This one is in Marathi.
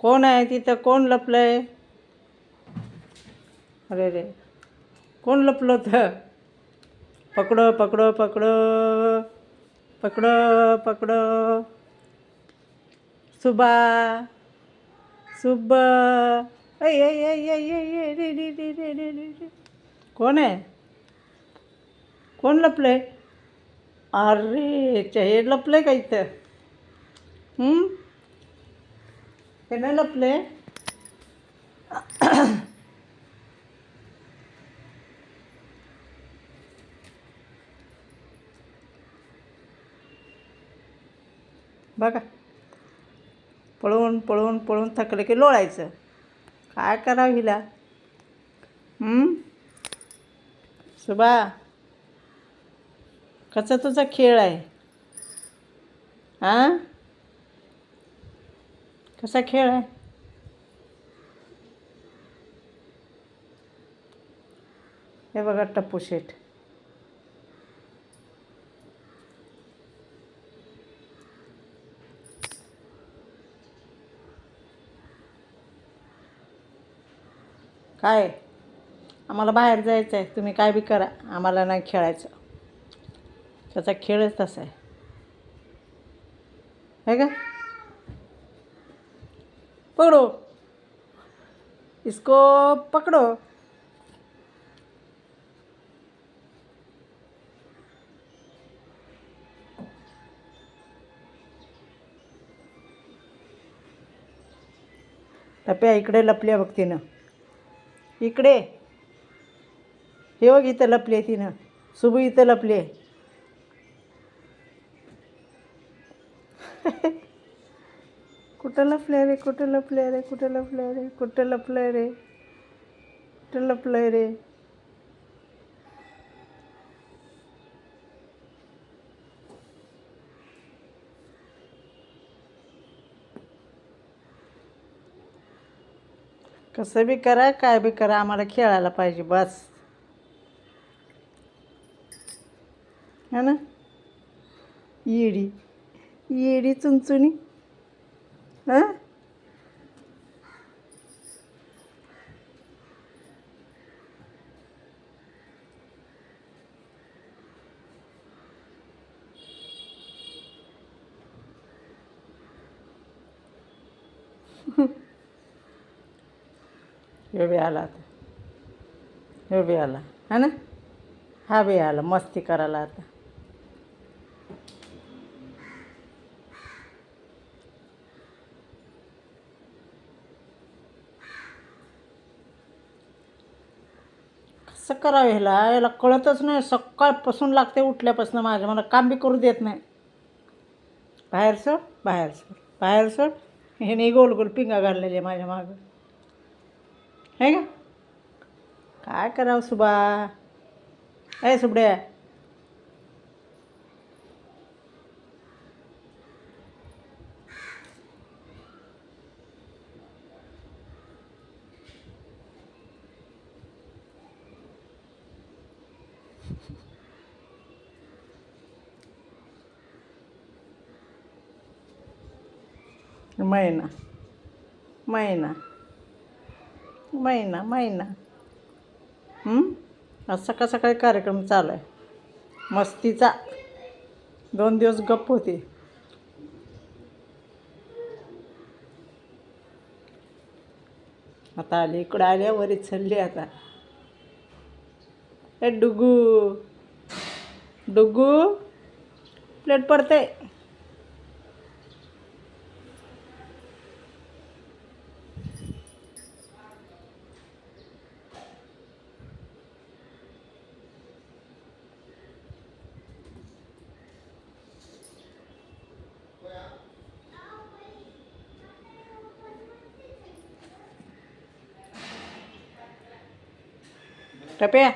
कोण आहे तिथं? कोण लपलं आहे अरे रे. कोण लपलं होतं? पकडो पकडो पकडो. पकडो पकडो. सुबा. सुब कोण आहे? कोण लपलंय? अरे हे लपलंय का इथं? हं? हे नाही लपले. बघा. पळून पळून पळून थकलं की लोळायचं. काय करावं हिला? हं? सुबा कसा तुझा खेळ आहे? हां? कसा खेळ आहे? हे बघा टप्पू शेठ. काय? आम्हाला बाहेर जायचं आहे. तुम्ही काय बी करा. आम्हाला नाही खेळायचं. त्याचा खेळच तसा आहे. का? पकड़ो। इसको पकड़ो। टप्या इकडे लपल्या बघ तिनं. इकडे. हे बघ इथं लपले तिनं. सुबू इथं लपले कुठं लपलं रे कुठं लपलं रे कुठं लपलं रे कुठं लपलं रे कुठं लपलं रे कसं बी करा काय बी करा आम्हाला खेळायला पाहिजे बस. है ना? येडी. येडी चुनचुनी એવી હાલત એવી હાલ હે ને હા બી હાલ મસ્તી કરેલા હતા कसं करावं ह्याला. याला कळतच नाही. सकाळपासून लागते उठल्यापासून माझ्या मला काम बी करू देत नाही. बाहेर सोड बाहेर सोड बाहेर सोड ह्याने गोल गोल पिंगा घाललेले माझ्या मागं. आहे का? काय करावं सुबा? आहे सुबड्या मैना मैना मैना मैना. आज सकाळ सकाळी कार्यक्रम चालू आहे. मस्तीचा. दोन दिवस गप्प होती. आता आली इकडं आल्या चलली चालली आता. ए डुगू. डुगू प्लेट पडते टप्या.